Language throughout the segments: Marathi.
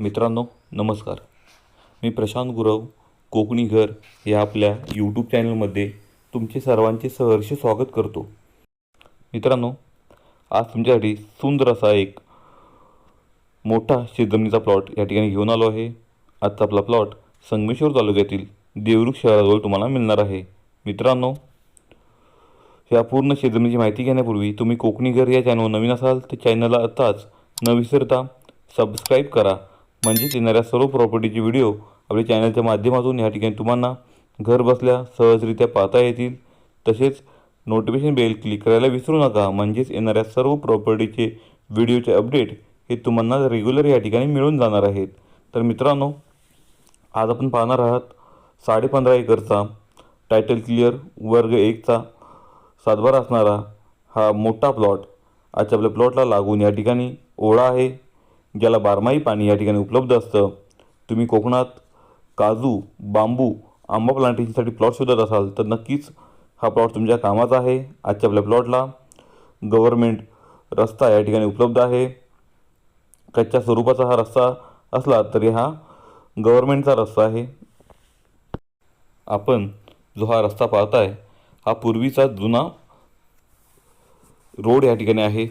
मित्रांनो नमस्कार. मी प्रशांत गुरव कोकणी घर या आपल्या यूट्यूब चॅनलमध्ये तुमचे सर्वांचे सहर्ष स्वागत करतो. मित्रांनो आज तुमच्यासाठी सुंदर असा एक मोठा शेतजमिनीचा प्लॉट या ठिकाणी घेऊन आलो आहे. आजचा आपला प्लॉट संगमेश्वर तालुक्यातील देवरुख शहराजवळ तुम्हाला मिळणार आहे. मित्रांनो या पूर्ण शेतजमिनीची माहिती घेण्यापूर्वी तुम्ही कोकणी घर या चॅनलवर नवीन असाल तर चॅनलला आताच न विसरता सबस्क्राईब करा. म्हणजेच येणाऱ्या सर्व प्रॉपर्टीचे व्हिडिओ आपल्या चॅनलच्या माध्यमातून या ठिकाणी तुम्हाला घर बसल्या सहजरित्या पाहता येतील. तसेच नोटिफिकेशन बेल क्लिक करायला विसरू नका. म्हणजेच येणाऱ्या सर्व प्रॉपर्टीचे व्हिडिओचे अपडेट हे तुम्हाला रेग्युलर या ठिकाणी मिळून जाणार आहेत. तर मित्रांनो आज आपण पाहणार आहात साडेपंधरा एकरचा टायटल क्लिअर वर्ग एकचा सातबारा असणारा हा मोठा प्लॉट आजच्या आपल्या प्लॉटला लागून या ठिकाणी ओढा आहे. ज्याला बारमाही पाणी या ठिकाणी उपलब्ध असतं. तुम्ही कोकणात काजू बांबू आंबा प्लांटेशनसाठी प्लॉट शोधत असाल तर नक्कीच हा प्लॉट तुमच्या कामाचा आहे. आजच्या आपल्या प्लॉटला गव्हर्मेंट रस्ता या ठिकाणी उपलब्ध आहे. कच्च्या स्वरूपाचा हा रस्ता असला तरी हा गव्हर्मेंटचा रस्ता आहे. आपण जो हा रस्ता पाहताय हा पूर्वीचा जुना रोड या ठिकाणी आहे.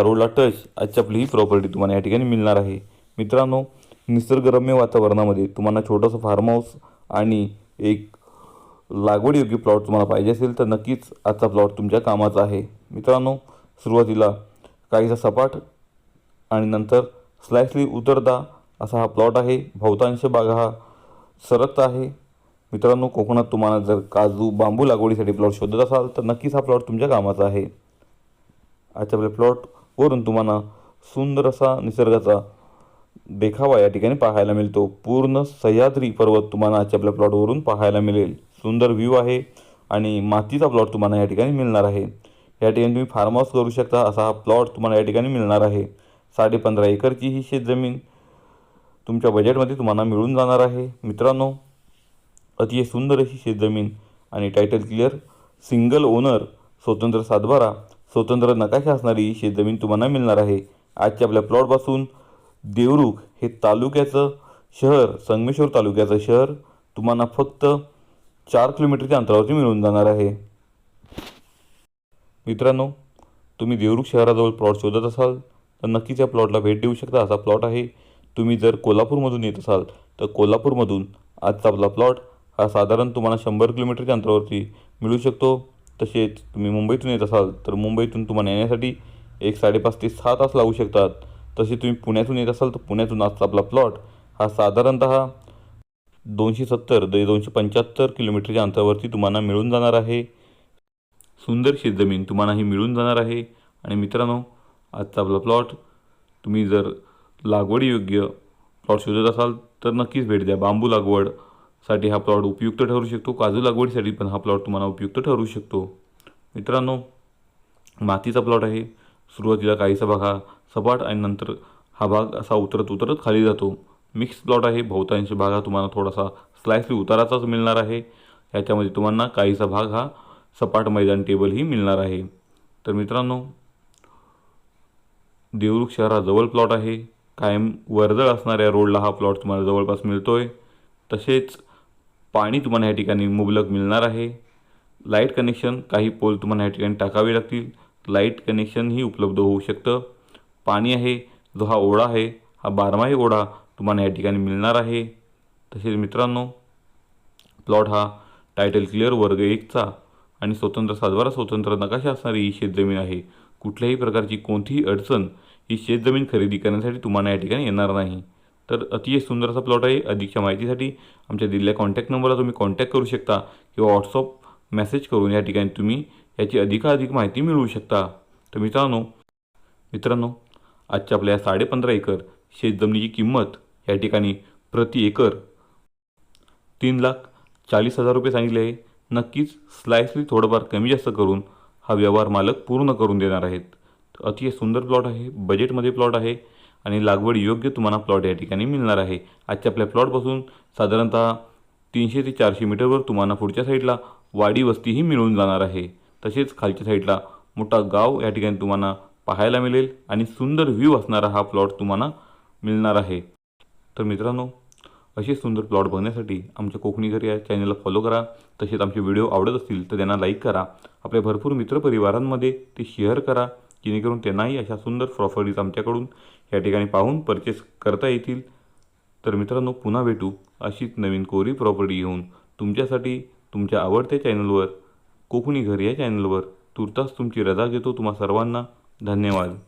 रोडला टच. आजची आपली ही प्रॉपर्टी तुम्हाला या ठिकाणी मिळणार आहे. मित्रांनो निसर्गरम्य वातावरणामध्ये तुम्हाला छोटंसं फार्म हाऊस आणि एक लागवड योग्य प्लॉट तुम्हाला पाहिजे असेल तर नक्कीच आजचा प्लॉट तुमच्या कामाचा आहे. मित्रांनो सुरुवातीला काहीसा सपाट आणि नंतर स्लायसली उतरता असा हा प्लॉट आहे. बहुतांश भाग हा सरकत आहे. मित्रांनो कोकणात तुम्हाला जर काजू बांबू लागवडीसाठी प्लॉट शोधत असाल तर नक्कीच हा प्लॉट तुमच्या कामाचा आहे. आजच्या आपल्या वरून तुम्हाला सुंदर असा निसर्गाचा देखावा या ठिकाणी पाहायला मिळतो. पूर्ण सह्याद्री पर्वत तुम्हाला आजच्या आपल्या प्लॉटवरून पाहायला मिळेल. सुंदर व्ह्यू आहे आणि मातीचा प्लॉट तुम्हाला या ठिकाणी मिळणार आहे. या ठिकाणी तुम्ही फार्म हाऊस करू शकता. असा हा प्लॉट तुम्हाला या ठिकाणी मिळणार आहे. साडेपंधरा एकरची ही शेतजमीन तुमच्या बजेटमध्ये तुम्हाला मिळून जाणार आहे. मित्रांनो अतिशय सुंदर अशी शेतजमीन आणि टायटल क्लिअर सिंगल ओनर स्वतंत्र सातबारा स्वतंत्र नकाशा असणारी शेतजमीन तुम्हाला मिळणार आहे. आजच्या आपल्या प्लॉटपासून देवरुख हे तालुक्याचं शहर संगमेश्वर तालुक्याचं शहर तुम्हाला फक्त चार किलोमीटरच्या अंतरावरती मिळून जाणार आहे. मित्रांनो तुम्ही देवरुख शहराजवळ प्लॉट शोधत असाल तर नक्कीच या प्लॉटला भेट देऊ शकता. असा प्लॉट आहे तुम्ही जर कोल्हापूरमधून येत असाल तर कोल्हापूरमधून आजचा आपला प्लॉट हा साधारण तुम्हाला शंभर किलोमीटरच्या अंतरावरती मिळू शकतो. तसेच तुम्ही मुंबईतून येत असाल तर मुंबईतून तुम्हाला येण्यासाठी एक साडेपाच ते सहा तास लागू शकतात. तसे तुम्ही पुण्यातून येत असाल तर पुण्यातून आजचा आपला प्लॉट हा साधारणतः दोनशे सत्तर ते दोनशे पंच्याहत्तर किलोमीटरच्या अंतरावरती तुम्हाला मिळून जाणार आहे. सुंदर शेतजमीन तुम्हाला ही मिळून जाणार आहे. आणि मित्रांनो आजचा आपला प्लॉट तुम्ही जर लागवडीयोग्य प्लॉट शोधत असाल तर नक्कीच भेट द्या. बांबू लागवड साठी हा प्लॉट उपयुक्त ठरू शकतो. काजू लागवडीसाठी पण हा प्लॉट तुम्हाला उपयुक्त ठरू शकतो. मित्रांनो मातीचा प्लॉट आहे. सुरुवातीला काहीसा भाग हा सपाट आणि नंतर हा भाग असा उतरत उतरत खाली जातो. मिक्स प्लॉट आहे. बहुतांश भाग हा तुम्हाला थोडासा स्लायसली उताराचाच मिळणार आहे. याच्यामध्ये तुम्हाला काहीसा भाग हा सपाट मैदान टेबलही मिळणार आहे. तर मित्रांनो देवरुख शहराजवळ प्लॉट आहे. कायम वर्दळ असणाऱ्या रोडला हा प्लॉट तुम्हाला जवळपास मिळतो आहे तसेच पाणी तुम्हाला या ठिकाणी मुबलक मिळणार आहे. लाइट कनेक्शन काही पोल तुम्हाला या ठिकाणी टाकावे लागतील. लाइट कनेक्शनही उपलब्ध होऊ शकतं. पाणी आहे जो हा ओढा आहे हा बारमाही ओढा तुम्हाला या ठिकाणी मिळणार आहे. तसेच मित्रांनो प्लॉट हा टायटल क्लिअर वर्ग एकचा आणि स्वतंत्र सातबारा स्वतंत्र नकाशा असणारी ही शेतजमीन आहे. कुठल्याही प्रकारची कोणतीही अडचण ही शेतजमीन खरेदी करण्यासाठी तुम्हाला या ठिकाणी येणार नाही. तर अतिशय सुंदर असा प्लॉट आहे अधिकच्या माहितीसाठी. आमच्या दिलेल्या कॉन्टॅक्ट नंबरला तुम्ही कॉन्टॅक्ट करू शकता किंवा व्हॉट्सअप मेसेज करून या ठिकाणी तुम्ही याची अधिकाधिक माहिती मिळवू शकता. तर मित्रांनो मित्रांनो आजच्या आपल्या साडेपंधरा एकर शेतजमिनीची किंमत या ठिकाणी प्रति एकर तीन लाख चाळीस हजार रुपये सांगितले आहे. नक्कीच स्लाइसली थोडंफार कमी जास्त करून हा व्यवहार मालक पूर्ण करून देणार आहेत. अतिशय सुंदर प्लॉट आहे बजेटमध्ये प्लॉट आहे. आणि लागवड योग्य तुम्हाला प्लॉट या ठिकाणी मिळणार आहे. आजच्या आपल्या प्लॉटपासून साधारणतः तीनशे ते चारशे मीटरवर तुम्हाला पुढच्या साईडला वाडी वस्तीही मिळून जाणार आहे. तसेच खालच्या साईडला मोठा गाव या ठिकाणी तुम्हाला पाहायला मिळेल आणि सुंदर व्ह्यू असणारा हा प्लॉट तुम्हाला मिळणार आहे. तर मित्रांनो असे सुंदर प्लॉट बघण्यासाठी आमच्या कोकणी घर या चॅनलला फॉलो करा. तसेच आमचे व्हिडिओ आवडत असतील तर त्यांना लाईक करा. आपल्या भरपूर मित्रपरिवारांमध्ये ते शेअर करा. जेणेकरून त्यांनाही अशा सुंदर प्रॉपर्टीज आमच्याकडून या ठिकाणी पाहून परचेस करता येतील. तर मित्रांनो पुन्हा भेटू अशीच नवीन कोरी प्रॉपर्टी घेऊन. तुमच्यासाठी तुमच्या आवडत्या चॅनलवर कोकणी घर या चॅनलवर तुर्तास तुमची रजा घेतो तुम्हा सर्वांना. धन्यवाद.